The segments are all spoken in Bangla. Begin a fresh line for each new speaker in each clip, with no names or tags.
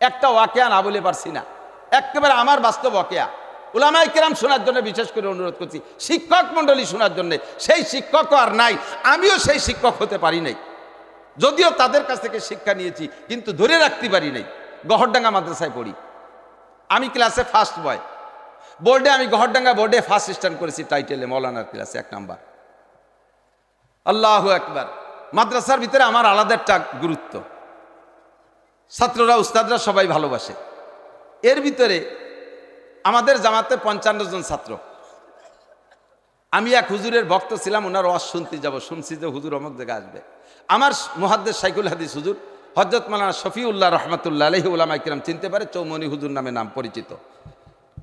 একটা ওয়াকেয়া না বলে পারছি না। একেবারে আমার বাস্তব ওয়াকেয়া। উলামাই কেরাম শোনার জন্য বিশেষ করে অনুরোধ করছি, শিক্ষক মণ্ডলী শোনার জন্য। সেই শিক্ষকও আর নাই, আমিও সেই শিক্ষক হতে পারি নাই। যদিও তাদের কাছ থেকে শিক্ষা নিয়েছি, কিন্তু ধরে রাখতে পারি নাই। গহরডাঙ্গা মাদ্রাসায় পড়ি। আমি ক্লাসে ফার্স্ট বয় বোর্ডে আমি গহরডাঙ্গা বোর্ডে ফার্স্ট স্ট্যান্ড করেছি টাইটেলে মৌলানার ক্লাসে এক নাম্বার। আল্লাহ একবার মাদ্রাসার ভিতরে আমার আলাদা একটা গুরুত্ব। ছাত্ররা, উস্তাদরা সবাই ভালোবাসে। এর ভিতরে আমাদের জামাতে পঞ্চান্ন জন ছাত্র। আমি এক হুজুরের ভক্ত ছিলাম, ওনার ওয়াজ শুনতে যাব। শুনছি যে হুজুর অমুক জায়গায় আসবে। আমার মহাদ্দের সাইকুল হাদিস হুজুর হজরত মালানা শফিউল্লাহ রহমতুল্লাহ আলহি উলামা কিরাম চিনতে পারে, চৌমনি হুজুর নামে নাম পরিচিত।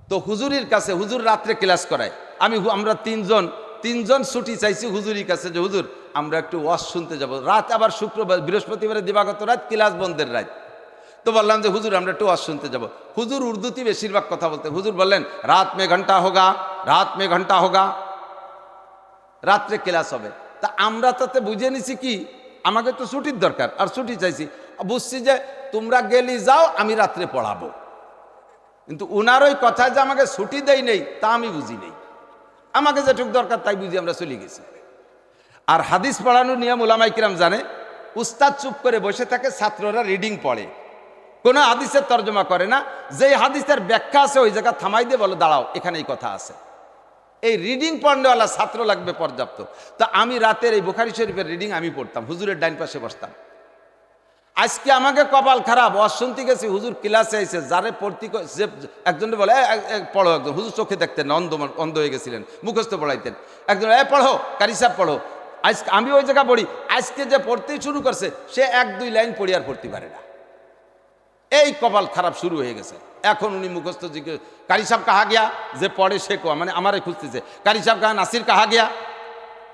তো হুজুরির কাছে, হুজুর রাত্রে ক্লাস করায়। আমি আমরা তিনজন তিনজন ছুটি চাইছি হুজুরির কাছে যে, হুজুর, আমরা একটু ওয়াজ শুনতে যাব। রাত আবার শুক্রবার বৃহস্পতিবারে দিবাগত রাত, ক্লাস বন্ধের রাত। তো বললাম যে, হুজুর, আমরা একটু শুনতে যাব। হুজুর উর্দুতে বেশিরভাগ কথা বলতে, হুজুর বললেন, রাত মে ঘণ্টা হোগা, রাত মে ঘণ্টা হোগা, রাত্রে ক্লাস হবে। তা আমরা তাতে বুঝে নিছি কি, আমাকে তো ছুটির দরকার, আর ছুটি চাইছি। বুঝছি যে, তোমরা গেলি যাও, আমি রাত্রে পড়াবো। কিন্তু উনার ওই কথা যে আমাকে ছুটি দেয় নেই, তা আমি বুঝি নেই। আমাকে যেটুক দরকার, তাই বুঝি আমরা চলে গেছি। আর হাদিস পড়ানোর নিয়ম ওলামাই কিরাম জানে, উস্তাদ চুপ করে বসে থাকে, ছাত্ররা রিডিং পড়ে। কোনো হাদিসের তর্জমা করে না। যেই হাদিসের ব্যাখ্যা আছে ওই জায়গা থামাই দিয়ে বলো দাঁড়াও এখানে এই কথা আছে। এই রিডিং পড়নেওয়ালা ছাত্র লাগবে পর্যাপ্ত। তা আমি রাতের এই বুখারি শরীফের রিডিং আমি পড়তাম হুজুরের ডাইন পাশে বসতাম। আজকে আমাকে কপাল খারাপ ওয়াজ শুনতে গেছি হুজুর ক্লাসে এসে যারে পড়তি যে একজনে বলে "এ, এ, এ, পড়ো একজন। হুজুর চোখে দেখতেন অন্ধ অন্ধ হয়ে গেছিলেন মুখস্থ পড়াইতেন। একজন এ পড়ো কারি সাহেব পড়ো। আজকে আমি ওই জায়গা পড়ি আজকে যে পড়তেই শুরু করছে সে এক দুই লাইন পড়ি আর পড়তে পারে না। এই কপাল খারাপ শুরু হয়ে গেছে। এখন উনি মুখস্থ জিজ্ঞেস কারি সাহেব কাহা গিয়া? যে পড়ে সে কোয়া মানে আমারে খুঁজতেছে। কারি সাহেব কাহা, নাসির কাহা গিয়া?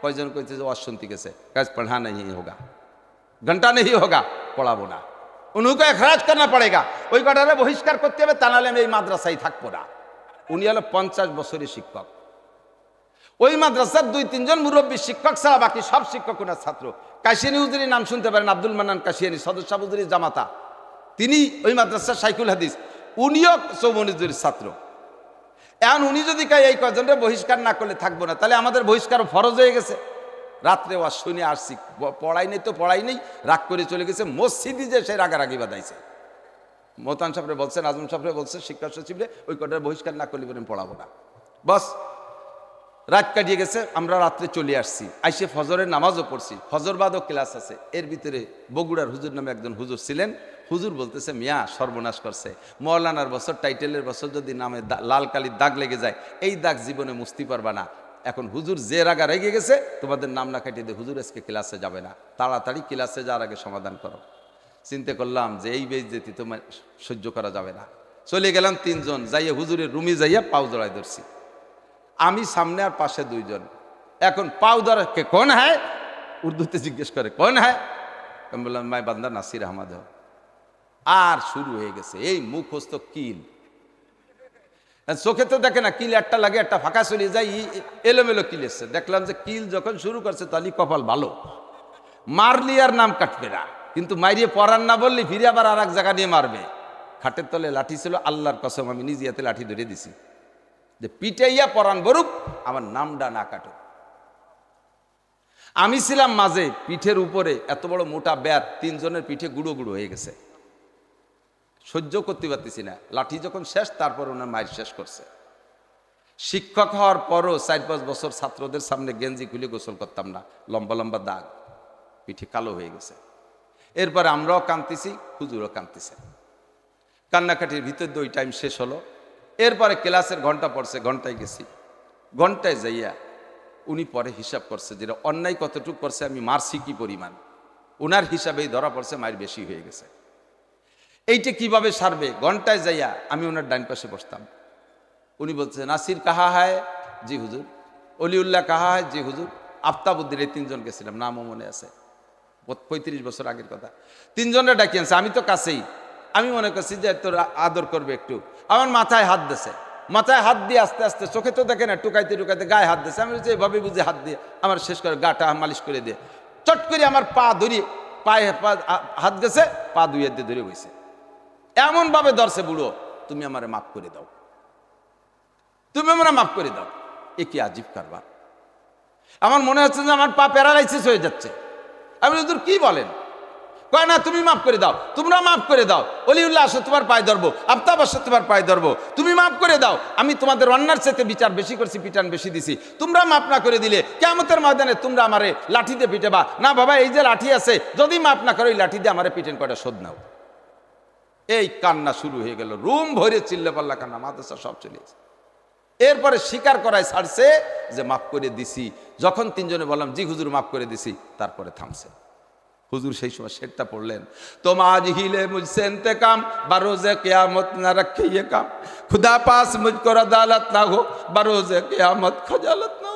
কয়জন কইতে যে, অশান্তি গেছে। কাজ পড়া নেই হোগা। ঘণ্টা নেই হোগা, পড়াবো না। উনুকে এখরাজ করনা পড়েগা। ওই কটারে বহিষ্কার করতে হবে, তা নাহলে আমি এই মাদ্রাসায় থাকব না। উনি হলো পঞ্চাশ বছরের শিক্ষক। ওই মাদ্রাসার দুই, তিনজন মুরব্বী শিক্ষক ছাড়া বাকি সব শিক্ষক ওনার ছাত্র। কাশিয়ানি উজুরির নাম শুনতে পারেন, আব্দুল মান্নান কাশিয়ানি, সদস্য উজুরির জামাতা। তিনি ওই মাদ্রাসার সাইকুল হাদিস, উনিও চৌমনিজুরির ছাত্র। এখন উনি যদি কাই এই কজনরে বহিষ্কার না করলে থাকব না? তাহলে আমাদের বহিষ্কার ফরজ হয়ে গেছে। রাত্রে ওয়াজ শুনে আসছি পড়াই নেই তো, পড়াই নেই, রাগ করে চলে গেছে মসজিদই যে সে রাগারাগি বাদাইছে মোতান সাহেবরে বলছেন, আজম সাহেবরে বলছে শিক্ষা সচিবরে, ওই কটার বহিষ্কার না করলে পড়াবো না। বস রাত কাটিয়ে গেছে, আমরা রাত্রে চলে আসছি। আইসে ফজরের নামাজও পড়ছি। ফজরবাদও ক্লাস আছে। এর ভিতরে বগুড়ার হুজুর নামে একজন হুজুর ছিলেন। হুজুর বলতেছে, মিয়া, সর্বনাশ করছে। মৌলানার বছর, টাইটেলের বছর যদি নামে লাল কালির দাগ লেগে যায়, এই দাগ জীবনে মুস্তি পারবা না। এখন হুজুর যে রাগা রেগে গেছে, তোমাদের নাম না কাটিয়ে দিয়ে হুজুর আজকে ক্লাসে যাবে না। তাড়াতাড়ি ক্লাসে যাওয়ার আগে সমাধান করো। চিন্তা করলাম যে এই বেজতি তোমার সহ্য করা যাবে না। চলে গেলাম তিনজন, যাইয়া হুজুরের রুমি যাইয়া পাও জড়াই ধরছি। আমি সামনে আর পাশে দুইজন। এখন পাও ধরা কে, কোন হ্যায় উর্দুতে জিজ্ঞেস করে, কোন হ্যায় বললাম, মাই বান্দা, নাসির আহমদ আর শুরু হয়ে গেছে। এই মুখ হস্ত কিল। চোখে তো দেখে না, কিল একটা লাগে, একটা ফাঁকা চলে যায় এলোমেলো কিল এসছে। দেখলাম যে কিল যখন শুরু করছে, তাহলে কপাল ভালো। মারলি আর নাম কাটবে না। কিন্তু মাইরিয়ে পরান না বললি, ফিরে আবার আর এক জায়গা নিয়ে মারবে। খাটের তলে লাঠি ছিল, আল্লাহর কসম, আমি নিজে হাতে লাঠি ধরে দিছি। যে পিটাইয়া পরান বরুক, আমার নামটা না কাটুক। আমি ছিলাম মাঝে পিঠের উপরে এত বড় মোটা ব্যাট তিনজনের পিঠে গুঁড়ো গুঁড়ো হয়ে গেছে। সহ্য করতে পারতেছি না। লাঠি যখন শেষ, তারপর ওনার মায়ের শেষ করছে। শিক্ষক হওয়ার পরও চার পাঁচ বছর ছাত্রদের সামনে গেঞ্জি খুলে গোসল করতাম না। লম্বা লম্বা দাগ, পিঠে কালো হয়ে গেছে। এরপরে আমরাও কাঁদতেছি, হুজুরও কাঁদতেছে। কান্নাকাটির ভিতর দিয়ে ওই টাইম শেষ হলো। এরপরে ক্লাসের ঘণ্টা পড়ছে, ঘন্টায় গেছি। ঘন্টায় যাইয়া উনি পরে হিসাব করছে যেটা অন্যায় কতটুকু করছে, আমি মারছি কি পরিমাণ? ওনার হিসাবেই ধরা পড়ছে, মায়ের বেশি হয়ে গেছে। এইটা কীভাবে সারবে? ঘন্টায় যাইয়া আমি ওনার ডাইন পাশে বসতাম। উনি বলছে, নাসির কাহা হায়? জি হুজুর। অলিউল্লাহ কাহা হায়? জি হুজুর। আফতাবুদ্দিন, এই তিনজন গেছিলাম, নামও মনে আছে। পঁয়ত্রিশ বছর আগের কথা। তিনজনে ডাকি আনছে আমি তো কাছেই। আমি মনে করছি যে তোর আদর করবে একটু। আমার মাথায় হাত দিছে। মাথায় হাত দিয়ে আস্তে আস্তে চোখে তো দেখে না, টুকাইতে টুকাইতে গায়ে হাত দিছে। আমি বলছি, এভাবে বুঝে হাত দিয়ে আমার শেষ করে গাটা মালিশ করে দিয়ে চট করে আমার পা ধরি, পায়ে হাত গেছে, পা দুই হাত দিয়ে ধরে বইছে। এমনভাবে দর্শে বুড়ো, তুমি আমারে মাফ করে দাও। তুমি আমরা মাফ করে দাও। এ কি আজীব কারবার? আমার মনে হচ্ছে যে আমার পা প্যারালাইসিস হয়ে যাচ্ছে। হুজুর কি বলেন? কয়, না, তুমি মাফ করে দাও, তোমরা মাফ করে দাও, অলিউল্লাহ আসো তোমার পায়ে ধরবো, আফতাব আসো তোমার পায়ে ধরবো, তুমি মাফ করে দাও, আমি তোমাদের অন্যার সাথে বিচার বেশি করছি, পিটান বেশি দিছি, তোমরা মাফ না করে দিলে কেমতের ময়দানে তোমরা আমারে লাঠিতে পিটেবা। না, বাবা, এই যে লাঠি আছে, যদি মাফ না করো, এই লাঠি দিয়ে আমারে পিটেন কয়টা শোধ নাও। এই কান্না শুরু হয়ে গেল, রুম ভরে চিল্লে পাল্লা কান্না, মাদ্রাসা সব চলেছে এরপরে স্বীকার করায় ছাড়ছে যে, মাফ করে দিছি। যখন তিনজনে বললাম, জি হুজুর, মাফ করে দিছি। তারপরে থামছে। হুজুর সেই সময় শেরটা পড়লেন। তোম আজ হিলে মুঝসে ইন্তেকাম বারোজে কেয়ামত না রাখে ইয়ে কাম। খুদা পাস মুঝকো আদালত না হো, বারোজে কেয়ামত খজালত না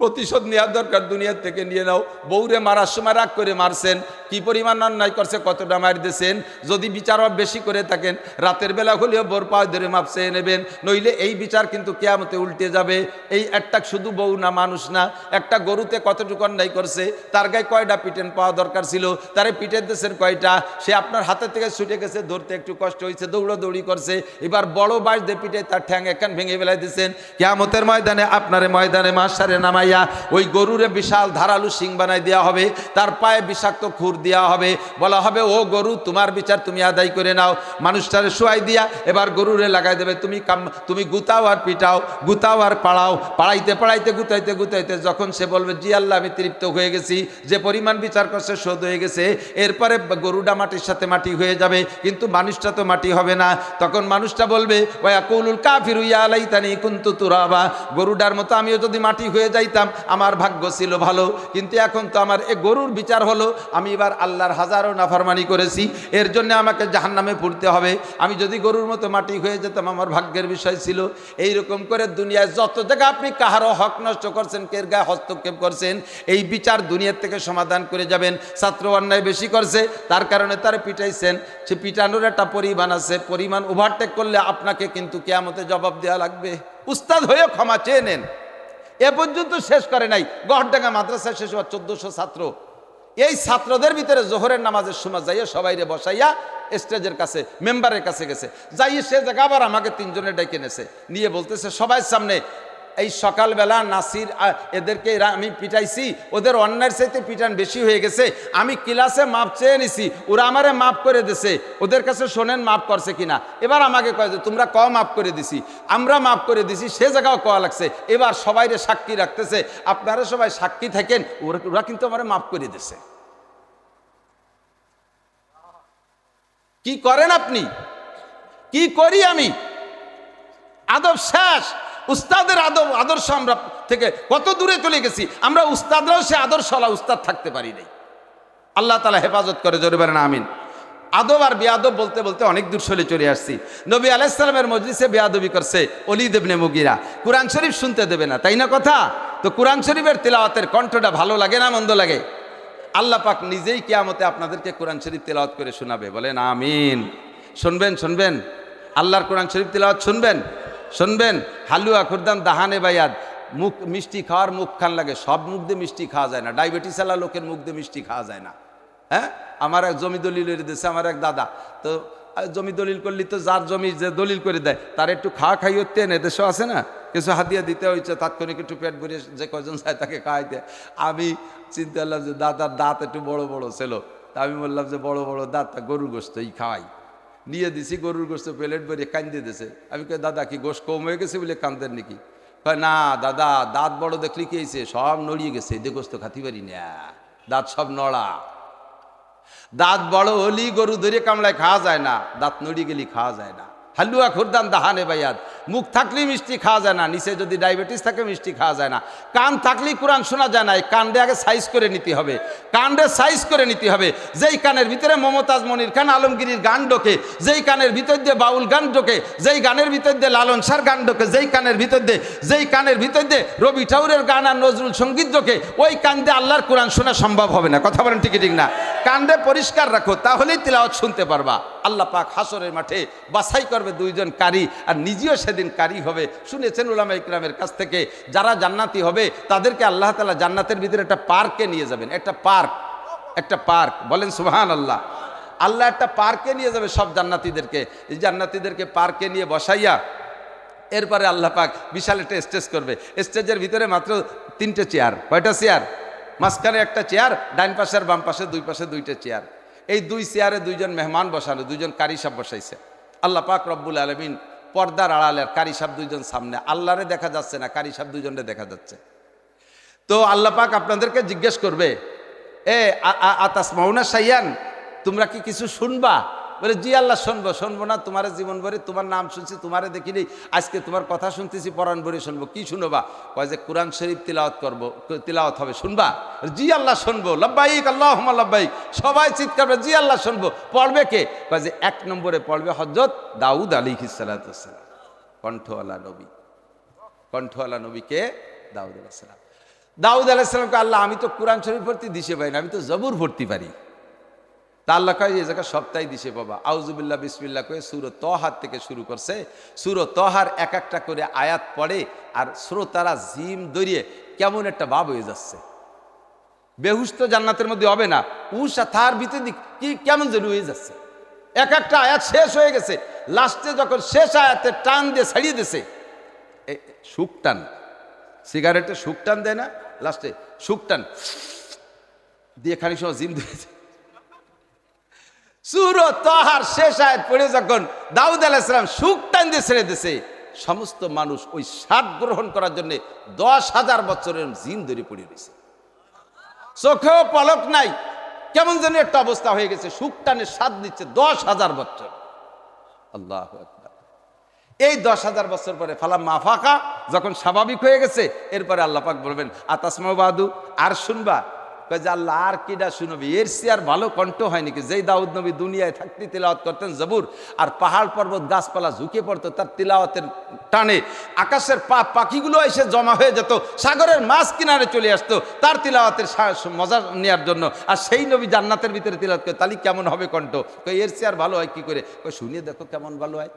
প্রতিশোধ নেওয়ার দরকার দুনিয়ার থেকে নিয়ে নাও। বউরে মারার সময় রাগ করে মারছেন, কি পরিমাণ অন্যায় করছে, কতটা মার দিয়েছেন যদি বিচার বেশি করে থাকেন, রাতের বেলা হলেও বোর পায়ে ধরে মাপসে নেবেন, নইলে এই বিচার কিন্তু কেয়ামতে উল্টে যাবে। এই একটা শুধু বউ না, মানুষ না, একটা গরুতে কতটুকু অন্যায় করছে, তার গায়ে কয়টা পিটেন পাওয়া দরকার ছিল, তারে পিটেন দিয়েছেন কয়টা? সে আপনার হাতের থেকে ছুটে গেছে, ধরতে একটু কষ্ট হয়েছে, দৌড়াদৌড়ি করছে, এবার বড় বাস দিয়ে পিটে তার ঠ্যাং একান ভেঙে ফেলাই দিয়েছেন কেয়ামতের ময়দানে, আপনারে ময়দানে মাস সারে মাসারে নামাইয়া ওই গরুরে বিশাল ধারালু শিং বানাই দেওয়া হবে, তার পায়ে বিষাক্ত খুর দেওয়া হবে। বলা হবে, ও গরু, তোমার বিচার তুমি আদায় করে নাও। মানুষটারে শোয়াই দিয়া এবার গরুরে লাগাই দেবে। তুমি কাম, তুমি গুতাও আর পিটাও, গুতাও আর পাড়াও। পাড়াইতে পাড়াইতে, গুতাইতে গুতাইতে যখন সে বলবে, জি আল্লাহ, আমি তৃপ্ত হয়ে গেছি, যে পরিমাণ বিচার করছে শোধ হয়ে গেছে, এরপরে গরুটা মাটির সাথে মাটি হয়ে যাবে, কিন্তু মানুষটা তো মাটি হবে না। তখন মানুষটা বলবে, ওয়া কৌলুল কাফির ইয়া আলাইতানি কুন্তু তুরাবা। গরুডার মতো আমিও যদি মাটি হয়ে যাইতাম আমার ভাগ্য ছিল ভালো, কিন্তু এখন তো আমার এ গরুর বিচার হলো। আমি এবার আল্লাহর হাজারো নাফরমানি করেছি, এর জন্য আমাকে জাহান্নামে পড়তে হবে। আমি যদি গরুর মতো মাটি হয়ে যেতাম, আমার ভাগ্যের বিষয় ছিল। এই রকম করে দুনিয়ায় যত জায়গা আপনি কাহারও হক নষ্ট করছেন, কের গায়ে হস্তক্ষেপ করছেন, এই বিচার দুনিয়ার থেকে সমাধান করে যাবেন। ছাত্র অন্যায় বেশি করছে, তার কারণে তার পিটাইছেন। সে পিটানোর একটা পরিমাণ আছে, পরিমাণ ওভারটেক করলে আপনাকে কিন্তু কেয়ামতে জবাব দেওয়া লাগবে। উস্তাদ হয়ে ক্ষমা চেয়ে নেন। এ পর্যন্ত শেষ করে নাই। গহরডাঙ্গা মাদ্রাসায় শেষ হওয়ার চোদ্দশো ছাত্র। এই ছাত্রদের ভিতরে জোহরের নামাজের সময় যাইয়া সবাইরে বসাইয়া স্টেজের কাছে, মেম্বারের কাছে গেছে। যাইয়ে সে জায়গা আবার আমাকে তিনজনে ডেকে নেছে নিয়ে বলতেছে, সবাই সামনে এই সকালবেলা নাসির এদেরকে আমি পিটাইছি, ওদের অন্যায়ের চাইতে পিটান বেশি হয়ে গেছে। আমি ক্লাসে মাপ চেয়ে নিছি, ওরা আমারে মাপ করে দিছে। ওদের কাছে শোনেন মাপ করছে কিনা। এবার আমাকে কয় যে, তোমরা ক মাপ করে দিছি? আমরা মাপ করে দিছি, সে জায়গাও কয়া লাগছে। এবার সবাইরে সাক্ষী রাখতেছে। আপনারা সবাই সাক্ষী থাকেন, ওরা ওরা কিন্তু আমারে মাপ করে দিছে। কি করেন আপনি? কি করি আমি? আদব শেষ। উস্তাদের আদব আদর্শ আমরা থেকে কত দূরে চলে গেছি, আমরা উস্তাদরাও সে আদর্শওয়ালা উস্তাদ থাকতে পারি নাই। আল্লাহ তালা হেফাজত করে, জোরে পারেন আমিন। আদব আর বেয়াদব বলতে বলতে অনেক দূর চলে চলে আসছি। নবী আলাইসালামের মজলিসে বেয়াদবি করছে অলি দেবনে মুগিরা। কোরআন শরীফ শুনতে দেবে না, তাই না কথা? তো কোরআন শরীফের তেলাওয়াতের কণ্ঠটা ভালো লাগে না মন্দ লাগে? আল্লাহ পাক নিজেই কেয়ামতে আপনাদেরকে কোরআন শরীফ তেলাওয়াত করে শোনাবে। বলেন, আমিন। শুনবেন শুনবেন? আল্লাহর কোরআন শরীফ তেলাওয়াত শুনবেন? শুনবেন? হালুয়া, খুরদান, দাহানে বাইয়াদ মুখ মিষ্টি খাওয়ার মুখ খান লাগে। সব মুখ দিয়ে মিষ্টি খাওয়া যায় না। ডায়াবেটিস আলা লোকের মুখ দিয়ে মিষ্টি খাওয়া যায় না। হ্যাঁ? আমার এক জমি দলিলের দেশে আমার এক দাদা। তো জমি দলিল করলি তো যার জমি যে দলিল করে দেয়, তার একটু খাওয়া খাই হতে এনে, দেশও আছে না? কিছু হাতিয়া দিতে হয়েছে তাৎক্ষণিক একটু পেট ভরে যে কজন চায় তাকে খাওয়াইতে। আমি চিন্তা করলাম যে দাদার দাঁত একটু বড় বড় ছিল। তা আমি বললাম যে বড় বড় দাঁত, তা গরুর গোস্ত এই খাওয়াই। নিয়ে দিছি, গরুর গোস্ত প্লেট ভরে কান্দে দিছে। আমি কে দাদা, কি গোস্ত কম হয়ে গেছে বলে কান্দেন নাকি? কয়, না, দাদা, দাঁত বড় দেখলি কি হয়েছে? সব নড়িয়ে গেছে এদের গোস্ত খাতি পারি না। দাঁত সব নড়া। দাঁত বড় হলি গরু ধরে কামড়ায় খাওয়া যায় না, দাঁত নড়িয়ে গেলি খাওয়া যায় না। হালুয়া খুরদান দাহানে বাইয়াদ মুখ থাকলেই মিষ্টি খাওয়া যায় না, নিচে যদি ডায়াবেটিস থাকে মিষ্টি খাওয়া যায় না। কান থাকলেই কোরআন শোনা যায় না কানডে আগে সাইজ করে নিতে হবে। কানডে সাইজ করে নিতে হবে। যেই কানের ভিতরে মমতাজ মনির খান আলমগীরির গান ঢোকে, যেই কানের ভিতর দিয়ে বাউল গান ঢোকে, যেই গানের ভিতর দিয়ে লালন সার গান ঢোকে, যেই কানের ভিতর দিয়ে, যেই কানের ভিতর দিয়ে রবি ঠাউরের গান আর নজরুল সংগীত ঢোকে, ওই কান দিয়ে আল্লাহর কোরআন শোনা সম্ভব হবে না। কথা বলেন ঠিক ঠিক না কান্দে পরিষ্কার রাখো, তাহলেই তিলাওয়াত শুনতে পারবা। আল্লাহ পাক হাসরের মাঠে বাছাই করবে দুইজন কারি, আর নিজেও সেদিন কারি হবে। শুনেছেন উলামা ইকরামের কাছ থেকে, যারা জান্নাতি হবে, তাদেরকে আল্লাহ তালা জান্নাতের ভিতরে একটা পার্কে নিয়ে যাবেন। একটা পার্ক একটা পার্ক। বলেন সুহান আল্লাহ আল্লাহ একটা পার্কে নিয়ে যাবে সব জান্নাতিদেরকে। এই জান্নাতিদেরকে পার্কে নিয়ে বসাইয়া, এরপরে আল্লাহ পাক বিশাল একটা স্টেজ করবে। স্টেজের ভিতরে মাত্র তিনটে চেয়ার। কয়টা চেয়ার? মাঝখানে একটা চেয়ার ডাইন পাশে আর বাম পাশে দুই পাশে দুইটা চেয়ার। এই দুই চেয়ারে দুইজন মেহমান বসানো, দুইজন কারি সাহেব বসাইছে। আল্লাহ পাক রব্বুল আলমিন পর্দার আড়ালে কারি সাহেব দুইজন সামনে। আল্লাহরে দেখা যাচ্ছে না, কারি সাহেব দুইজনরে দেখা যাচ্ছে। তো আল্লাহ পাক আপনাদেরকে জিজ্ঞেস করবে, এ আতাস মাউনা সাইয়ান, তোমরা কি কিছু শুনবা? বলে, জি আল্লাহ, শুনব শুনব না, তোমার জীবন ভরে, তোমার নাম শুনছি, তোমারে দেখিনি, আজকে তোমার কথা শুনতেছি, পরাণ ভরে শুনব, কি শুনবা? কয় যে, কোরআন শরীফ তিলাওয়াত করব তিলাওয়াত হবে, শুনবা? জি আল্লাহ, শুনব, লব্বাইক আল্লাহ লব্বাইক। সবাই চিৎকার জি আল্লাহ, শুনব। পড়বে কে? কয় যে, এক নম্বরে পড়বে হজরত দাউদ আলী হিসালাতাম কণ্ঠওয়ালা নবী। কণ্ঠওয়ালা নবীকে দাউদ আলাইসালাম দাউদ আলাইসালামকে আল্লাহ, আমি তো কোরআন শরীফ ভর্তি দিশে পাই না, আমি তো জবুর ভর্তি পারি। তা আল্লাহ কয়, এই জায়গা সপ্তাহে দিশে বাবা। আউজুবিল্লাহ বিসমিল্লা করে সুর তহার থেকে শুরু করছে। সুর তহার এক একটা করে আয়াত পড়ে আর শ্রোতারা জিম দরিয়ে কেমন একটা ভাব হয়ে যাচ্ছে। বেহুশ তো জান্নাতের মধ্যে হবে না। উষা তার ভিতরে দিক কি কেমন যেন হয়ে যাচ্ছে। এক একটা আয়াত শেষ হয়ে গেছে। লাস্টে যখন শেষ আয়াতে টান দিয়ে ছাড়িয়ে দিছে সুখ টান। সিগারেটে সুখ টান দেয় না, লাস্টে সুখ টান। দিয়ে খানিক সময় জিম দিয়েছে সুর তহার শেষ আয়াত পড়ে যখন দাউদ আলাইসালাম সুখ টান দিয়ে ছেড়ে দিছে, সমস্ত মানুষ ওই স্বাদ গ্রহণ করার জন্য দশ হাজার বছরের জিন ধরে পড়ে রয়েছে। চোখেও পলক নাই, কেমন যেন একটা অবস্থা হয়ে গেছে, সুখ টানে স্বাদ নিচ্ছে দশ হাজার বছর। আল্লাহ এই দশ হাজার বছর পরে ফালা মাফাকা যখন স্বাভাবিক হয়ে গেছে, এরপরে আল্লাহ পাক বলবেন, আতাসমা বাদু আর শুনবা কয় আল্লাহ, আর কিডা শুনবি এর আর ভালো কণ্ঠ হয় নাকি যেই দাউদ নবী দুনিয়ায় থাকতে তিলাওয়াত করতেন, জবুর, আর পাহাড় পর্বত গাছপালা ঝুঁকে পড়তো, তার তিলাওয়াতের টানে আকাশের পা পাখিগুলো এসে জমা হয়ে যেত, সাগরের মাছ কিনারে চলে আসতো, তার তিলাওয়াতের মজা নেওয়ার জন্য। আর সেই নবী জান্নাতের ভিতরে তিলাওয়াত করে, তাহলে কেমন হবে কণ্ঠ? কই এর সে আর ভালো হয় কি করে? কই শুনিয়ে দেখো কেমন ভালো হয়।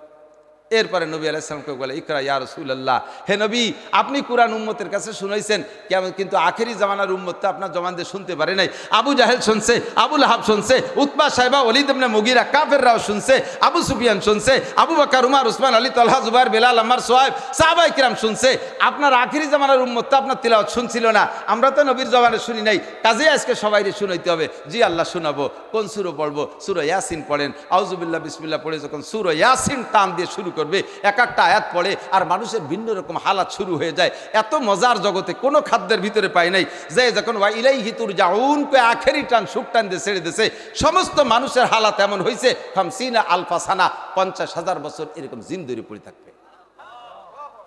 এরপরে নবী আলাইসালামকে বলে, ইকরা ইয়া রসুল্লাহ হে নবী, আপনি কোরআন উম্মতের কাছে শুনাইছেন কেমন কিন্তু আখেরি জামানার উম্মত তো আপনার জমান দিয়ে শুনতে পারে নাই। আবু জাহেল শুনছে আবুল হাব শুনছে উৎপা সাহেবা অলিদ ইবনে মুগিরা কাফের রাও শুনছে, আবু সুফিয়ান শুনছে, আবু বাক্কার উমার, উসমান, আলী, তলহা, জুবাইর, বেলাল আমার সোহাইব সাহাবাই কিরাম শুনছে। আপনার আখেরি জামানার উম্মত তো আপনার তিলাওয়াত শুনছিল না। আমরা তো নবীর জবানে শুনি নাই। কাজে আজকে সবাইকে শুনাইতে হবে, জি আল্লাহ শোনাবো, কোন সুরো পড়ব? সুরো ইয়াসিন পড়েন। আউজুবিল্লাহ বিসমিল্লাহ পড়ে যখন সুরো ইয়াসিন টান দিয়ে শুরু করবে, এক একটা আয়াত পড়ে আর মানুষের ভিন্ন রকম হালাত শুরু হয়ে যায়। এত মজার জগতে কোনো খাদ্যের ভিতরে পাই নাই যে যখন ওয়া ইলাই হিতুর জাউন কে আখেরি টান, সুখ টান দিয়ে ছেড়ে দিছে সমস্ত মানুষের হালাত এমন হয়েছে খামসিনা আলফা সানা, পঞ্চাশ হাজার বছর এরকম জিন্দরি পড়ে থাকবে।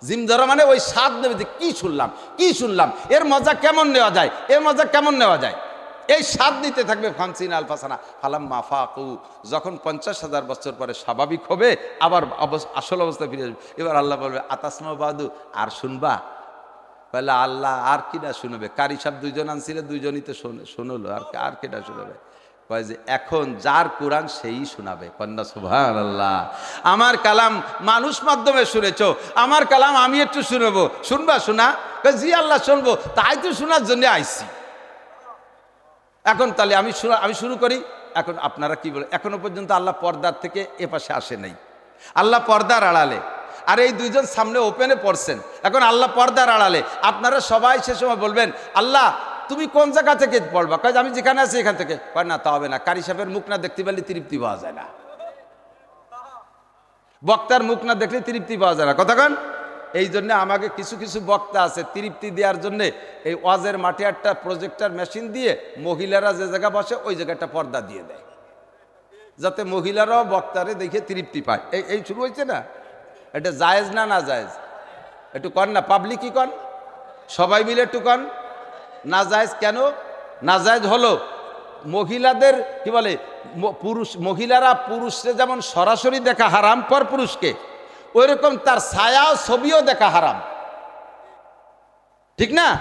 জিম ধরা মানে ওই স্বাদ নেবে কি শুনলাম কি শুনলাম, এর মজা কেমন নেওয়া যায়, এর মজা কেমন নেওয়া যায়? এই স্বাদ নিতে থাকবে ফানসিন আলফাসানা। ফালাম মাফাকু যখন পঞ্চাশ হাজার বছর পরে স্বাভাবিক হবে, আবার আসল অবস্থা ফিরে আসবে। এবার আল্লাহ বলবে, আতাসমা বাদু, আর শুনবা? বলে, আল্লাহ, আর কিনা শুনবে? কারি সাহেব দুইজন আনছিলে দুইজনই তো শোন- শুনলো, আর আর কেটা শুনবে? কয় যে, এখন যার কোরআন সেই শোনাবে। কন্যা সুভান আল্লাহ আমার কালাম মানুষ মাধ্যমে শুনেছ, আমার কালাম আমি একটু শুনব। শুনবা, শোনা? জি, আল্লাহ, শুনব। তাই তো শোনার জন্য আইসি এখন তাহলে আমি শুরু আমি শুরু করি। এখন আপনারা কি বলে, এখনও পর্যন্ত আল্লাহ পর্দার থেকে এ পাশে আসে নাই। আল্লাহ পর্দার আড়ালে। আর এই দুইজন সামনে ওপেনে পড়ছেন। এখন আল্লাহ পর্দার আড়ালে। আপনারা সবাই সে সময় বলবেন, আল্লাহ, তুমি কোন জায়গা থেকে পড়বা? কাজ আমি যেখানে আছি এখান থেকে। কয়, না, তা হবে না। কারি সাহেবের মুখ না দেখতে পারলে তৃপ্তি পাওয়া যায় না। বক্তার মুখ না দেখলে তৃপ্তি পাওয়া যায় না। কতক্ষণ এই জন্য আমাকে কিছু কিছু বক্তা আছে, তৃপ্তি দেওয়ার জন্যে এই ওয়াজের মাঠে একটা প্রজেক্টার মেশিন দিয়ে মহিলারা যে জায়গা বসে, ওই জায়গাটা পর্দা দিয়ে দেয়। যাতে মহিলারাও বক্তারে দেখে তৃপ্তি পায়। এই এই শুরু হয়েছে না? এটা জায়েজ না না জায়েজ? একটু কন না পাবলিকই কন? সবাই মিলে একটু কন। না জায়েজ কেন? না জায়েজ হলো মহিলাদের, কি বলে পুরুষ, মহিলারা পুরুষরে যেমন সরাসরি দেখা হারাম পর পুরুষকে ওই রকম তার ছায়াও ছবিও দেখা হারাম। ঠিক না?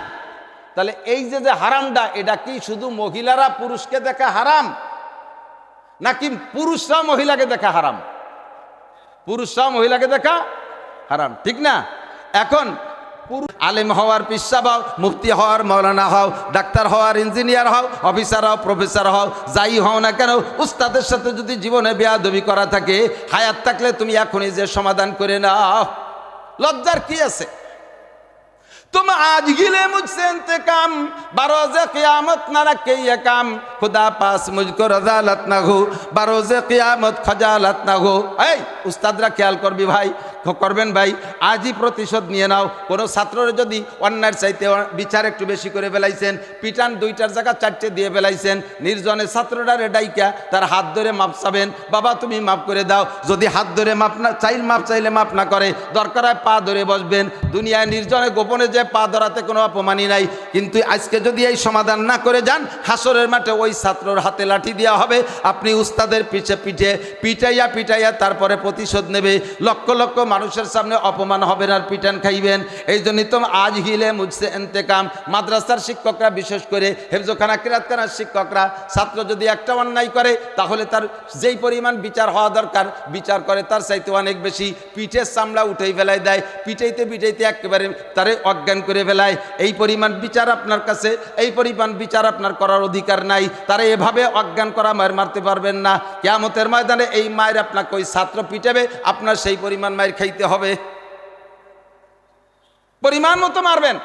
তাহলে এই যে যে হারামটা, এটা কি শুধু মহিলারা পুরুষকে দেখা হারাম? নাকি পুরুষরা মহিলাকে দেখা হারাম? পুরুষরা মহিলাকে দেখা হারাম। ঠিক না? এখন আলেম হওয়ার পিসাব হও, মুফতি হওয়ার মৌলানা হও, ডাক্তার হওয়ার ইঞ্জিনিয়ার হও, অফিসার হও, প্রফেসর হও, যাই হও না কেন, উস্তাদের সাথে যদি জীবনে বেয়াদবি করা থাকে, হায়াত থাকলে তুমি এখনই যে সমাধান করে নাও। লজ্জার কি আছে? तुम आज गिले मुझसे इंतकाम बरोज़े क़यामत न रखे ये काम खुदा पास मुझको रजालत न हो बरोज़े क़यामत खजालत न हो এই উস্তাদরা খেয়াল করবি ভাই খ- করবেন ভাই আজই প্রতিশোধ নিয়ে নাও কোনো ছাত্ররা যদি অন্যায়ের চাইতে অ- বিচার একটু বেশি করে ফেলাইছেন পিটান দুইটার জায়গা চারটে দিয়ে ফেলাইছেন নির্জনে ছাত্ররা ডাইকা তার হাত ধরে মাপ চাবেন বাবা তুমি মাপ করে দাও যদি হাত ধরে মাপ না চাইল মাপ চাইলে মাপ না করে দরকার হয় পা ধরে বসবেন দুনিয়ায় নির্জনে গোপনে যে পা ধরাতে কোনো অপমানই নাই। কিন্তু আজকে যদি এই সমাধান না করে যান, হাসরের মাঠে ওই ছাত্রর হাতে লাঠি দেওয়া হবে। আপনি উস্তাদের পিছে পিঠে পিটাইয়া পিটাইয়া তারপরে প্রতিশোধ নেবে। লক্ষ লক্ষ মানুষের সামনে অপমান হবেন আর পিটান খাইবেন। এই জন্যই তো আজ হিলে মুঝসে এন্তেকাম। মাদ্রাসার শিক্ষকরা, বিশেষ করে হেফজোখানা কিরাতখানার শিক্ষকরা, ছাত্র যদি একটা অন্যায় করে, তাহলে তার যেই পরিমাণ বিচার হওয়া দরকার, বিচার করে তার চাইতে অনেক বেশি। পিঠের চামড়া উঠেই ফেলায় দেয়। পিটাইতে পিটাইতে একেবারে তারে অজ্ঞান করে ফেলায়, এই পরিমাণ বিচার আপনার কাছে, এই পরিমাণ বিচার আপনার করার অধিকার নাই। তারা এভাবে অজ্ঞান করা মায়ের মারতে পারবেন না। কেয়ামতের ময়দানে এই মায়ের আপনাকে ওই ছাত্র পিটাবে, আপনার সেই পরিমাণ মায়ের খাইতে হবে। পরিমাণ মতো মারবেন।